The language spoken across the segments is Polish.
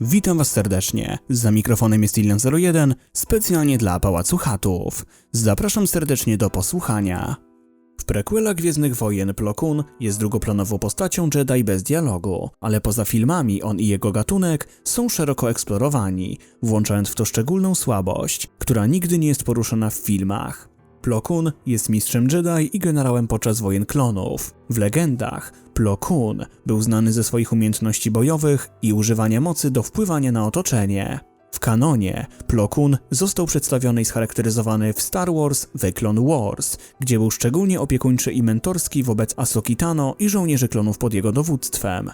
Witam Was serdecznie. Za mikrofonem jest Ilian01, specjalnie dla Pałacu Chatów. Zapraszam serdecznie do posłuchania. W prequelach Gwiezdnych Wojen Plo Koon jest drugoplanową postacią Jedi bez dialogu, ale poza filmami on i jego gatunek są szeroko eksplorowani, włączając w to szczególną słabość, która nigdy nie jest poruszona w filmach. Plo Koon jest mistrzem Jedi i generałem podczas wojen klonów. W legendach Plo Koon był znany ze swoich umiejętności bojowych i używania mocy do wpływania na otoczenie. W kanonie Plo Koon został przedstawiony i scharakteryzowany w Star Wars The Clone Wars, gdzie był szczególnie opiekuńczy i mentorski wobec Asoki Tano i żołnierzy klonów pod jego dowództwem.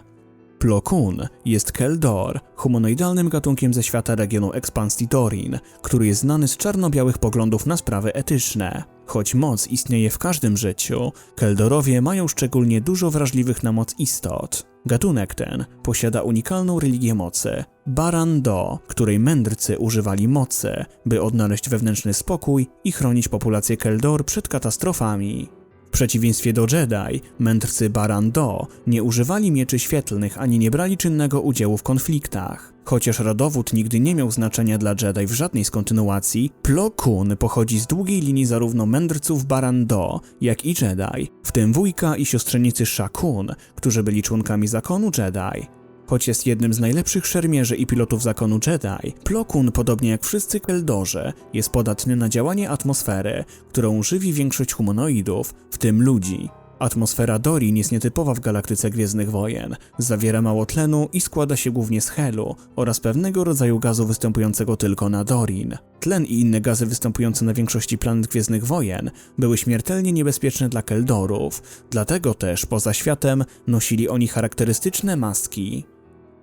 Plo Koon jest Keldor, humanoidalnym gatunkiem ze świata regionu Expansji Torin, który jest znany z czarno-białych poglądów na sprawy etyczne. Choć moc istnieje w każdym życiu, Keldorowie mają szczególnie dużo wrażliwych na moc istot. Gatunek ten posiada unikalną religię mocy Baran Do, której mędrcy używali mocy, by odnaleźć wewnętrzny spokój i chronić populację Keldor przed katastrofami. Przeciwieństwie do Jedi, mędrcy Baran Do nie używali mieczy świetlnych ani nie brali czynnego udziału w konfliktach. Chociaż rodowód nigdy nie miał znaczenia dla Jedi w żadnej z kontynuacji, Plo Koon pochodzi z długiej linii zarówno mędrców Baran Do, jak i Jedi, w tym wujka i siostrzenicy Shakun, którzy byli członkami zakonu Jedi. Choć jest jednym z najlepszych szermierzy i pilotów zakonu Jedi, Plo Koon, podobnie jak wszyscy Keldorze, jest podatny na działanie atmosfery, którą żywi większość humanoidów, w tym ludzi. Atmosfera Dorin jest nietypowa w galaktyce Gwiezdnych Wojen, zawiera mało tlenu i składa się głównie z helu oraz pewnego rodzaju gazu występującego tylko na Dorin. Tlen i inne gazy występujące na większości planet Gwiezdnych Wojen były śmiertelnie niebezpieczne dla Keldorów, dlatego też poza światem nosili oni charakterystyczne maski.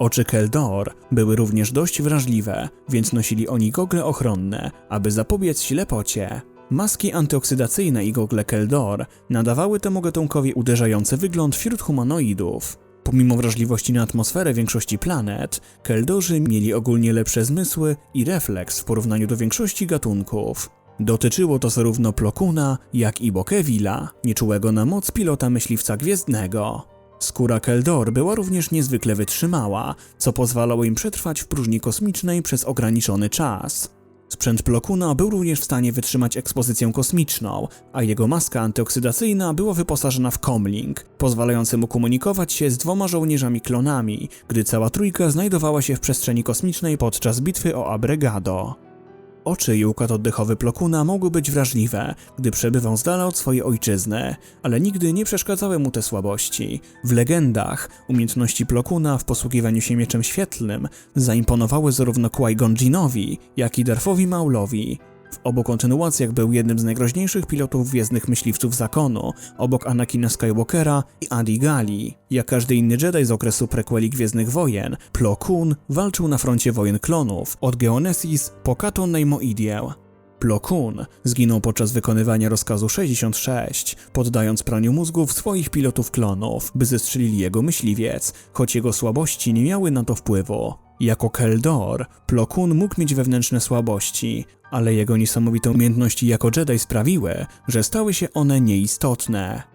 Oczy Keldor były również dość wrażliwe, więc nosili oni gogle ochronne, aby zapobiec ślepocie. Maski antyoksydacyjne i gogle Keldor nadawały temu gatunkowi uderzający wygląd wśród humanoidów. Pomimo wrażliwości na atmosferę większości planet, Keldorzy mieli ogólnie lepsze zmysły i refleks w porównaniu do większości gatunków. Dotyczyło to zarówno Plokuna, jak i Bokevila, nieczułego na moc pilota myśliwca gwiezdnego. Skóra Keldor była również niezwykle wytrzymała, co pozwalało im przetrwać w próżni kosmicznej przez ograniczony czas. Sprzęt Plokuna był również w stanie wytrzymać ekspozycję kosmiczną, a jego maska antyoksydacyjna była wyposażona w comlink, pozwalający mu komunikować się z dwoma żołnierzami klonami, gdy cała trójka znajdowała się w przestrzeni kosmicznej podczas bitwy o Abregado. Oczy i układ oddechowy Plokuna mogły być wrażliwe, gdy przebywał z dala od swojej ojczyzny, ale nigdy nie przeszkadzały mu te słabości. W legendach umiejętności Plokuna w posługiwaniu się mieczem świetlnym zaimponowały zarówno Qui-Gon jak i Darfowi Maulowi. W obu kontynuacjach był jednym z najgroźniejszych pilotów gwiezdnych myśliwców zakonu, obok Anakina Skywalkera i Adi Gali. Jak każdy inny Jedi z okresu prequeli Gwiezdnych Wojen, Plo Koon walczył na froncie wojen klonów, od Geonesis po Katon Neimoidię. Plo Koon zginął podczas wykonywania rozkazu 66, poddając praniu mózgów swoich pilotów klonów, by zestrzelili jego myśliwiec, choć jego słabości nie miały na to wpływu. Jako Keldor, Plo Koon mógł mieć wewnętrzne słabości, ale jego niesamowite umiejętności jako Jedi sprawiły, że stały się one nieistotne.